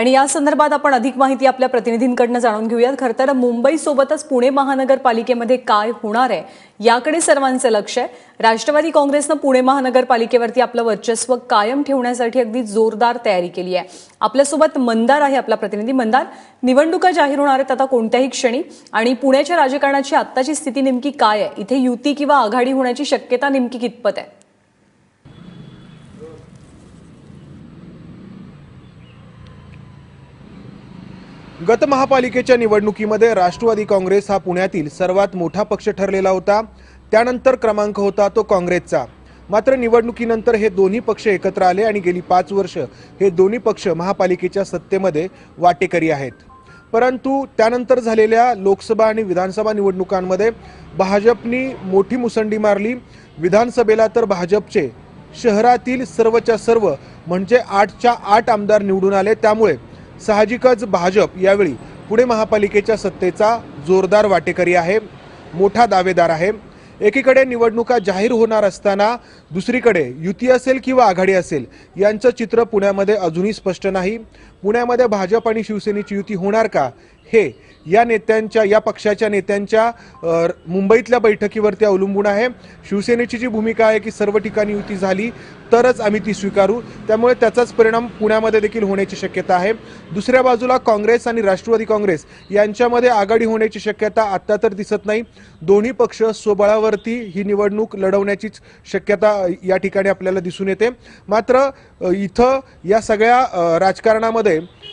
आणि या संदर्भात आपण अधिक माहिती आपल्या प्रतिनिधींकडनं जाणून घेऊयात. खरं तर मुंबईसोबतच पुणे महानगरपालिकेमध्ये काय होणार आहे याकडे सर्वांचं लक्ष आहे. राष्ट्रवादी काँग्रेसनं पुणे महानगरपालिकेवरती आपलं वर्चस्व कायम ठेवण्यासाठी अगदी जोरदार तयारी केली आहे. आपल्यासोबत मंदार आहे आपला प्रतिनिधी. मंदार निवडणुका जाहीर होणार आहेत आता कोणत्याही क्षणी? आणि पुण्याच्या राजकारणाची आत्ताची स्थिती नेमकी काय आहे? इथे युती किंवा आघाडी होण्याची शक्यता नेमकी कितपत आहे? गत महापालिकेच्या निवडणुकीमध्ये राष्ट्रवादी काँग्रेस हा पुण्यातील सर्वात मोठा पक्ष ठरलेला होता. त्यानंतर क्रमांक होता तो काँग्रेसचा. मात्र निवडणुकीनंतर हे दोन्ही पक्ष एकत्र आले आणि गेली पाच वर्ष हे दोन्ही पक्ष महापालिकेच्या सत्तेमध्ये वाटेकरी आहेत. परंतु त्यानंतर झालेल्या लोकसभा आणि विधानसभा निवडणुकांमध्ये भाजपनी मोठी मुसंडी मारली. विधानसभेला तर भाजपचे शहरातील सर्वच्या सर्व म्हणजे आठच्या आठ आमदार निवडून आले. त्यामुळे साहजिकच भाजप यावेळी पुणे महापालिकेच्या सत्तेचा जोरदार वाटेकरी आहे मोठा दावेदार आहे. एकीकडे निवडणुका जाहीर होणार असताना दुसरीकडे युती असेल किंवा आघाडी असेल यांचं चित्र पुण्यामध्ये अजूनही स्पष्ट नाही. पुण्यामध्ये भाजप आणि शिवसेनेची युती होणार का? हे या नेत्यांच्या या पक्षाच्या नेत्यांच्या मुंबईतल्या बैठकीवरती अवलंबून आहे. शिवसेनेची जी भूमिका आहे की सर्व ठिकाणी युती झाली तरच आम्ही ती स्वीकारू. त्यामुळे त्याचाच परिणाम पुण्यामध्ये देखील होण्याची शक्यता आहे. दुसऱ्या बाजूला काँग्रेस आणि राष्ट्रवादी काँग्रेस यांच्यामध्ये आघाडी होण्याची शक्यता आत्ता तर दिसत नाही. दोन्ही पक्ष स्वबळावरती ही निवडणूक लढवण्याचीच शक्यता या ठिकाणी आपल्याला दिसून येते. मात्र इथं या सगळ्या राजकारणामध्ये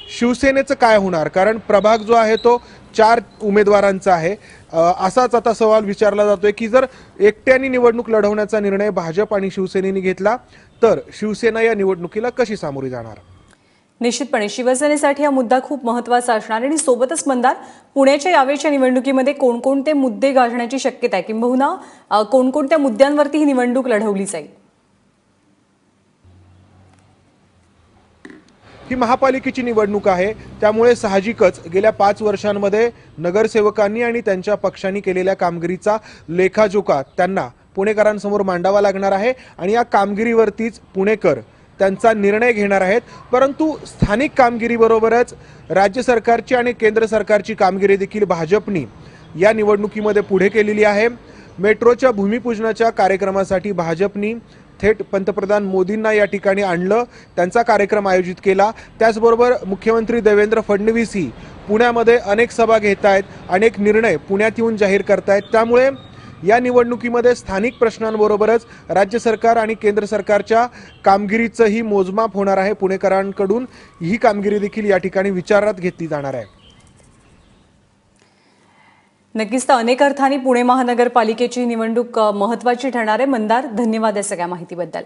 शिवसेनेचं काय होणार? कारण प्रभाग जो आहे तो चार उमेदवारांचा आहे. असाच आता सवाल विचारला जातोय की जर एकट्याने निवडणूक लढवण्याचा निर्णय भाजप आणि शिवसेनेने घेतला तर शिवसेना या निवडणुकीला कशी सामोरी जाणार? निश्चितपणे शिवसेनेसाठी हा मुद्दा खूप महत्त्वाचा असणार आणि सोबतच मंदार पुण्याच्या यावेळच्या निवडणुकीमध्ये कोणकोणते मुद्दे गाजण्याची शक्यता आहे? किंबहुना कोणकोणत्या मुद्द्यांवरती ही निवडणूक लढवली जाईल? ही महापालिकेची निवडणूक आहे. त्यामुळे साहजिकच गेल्या पाच वर्षांमध्ये नगरसेवकांनी आणि त्यांच्या पक्षांनी केलेल्या कामगिरीचा लेखाजोखा त्यांना पुणेकरांसमोर मांडावा लागणार आहे आणि या कामगिरीवरतीच पुणेकर त्यांचा निर्णय घेणार आहेत. परंतु स्थानिक कामगिरीबरोबरच राज्य सरकारची आणि केंद्र सरकारची कामगिरी देखील भाजपनी या निवडणुकीमध्ये पुढे केलेली आहे. मेट्रोच्या भूमिपूजनाच्या कार्यक्रमासाठी भाजपनी थेट पंतप्रधान मोदींना या ठिकाणी आणलं त्यांचा कार्यक्रम आयोजित केला. त्याचबरोबर मुख्यमंत्री देवेंद्र फडणवीसही पुण्यामध्ये अनेक सभा घेत आहेत अनेक निर्णय पुण्यात येऊन जाहीर करतायत त्यामुळे या निवडणुकीमध्ये स्थानिक प्रश्नांबरोबरच राज्य सरकार आणि केंद्र सरकारच्या कामगिरीचंही मोजमाप होणार आहे. पुणेकरांकडून ही कामगिरी देखील या ठिकाणी विचारात घेतली जाणार आहे. नक्कीच तर अनेक अर्थाने पुणे महानगरपालिकेची निवडणूक महत्वाची ठरणार आहे. मंदार धन्यवाद या सगळ्या माहितीबद्दल.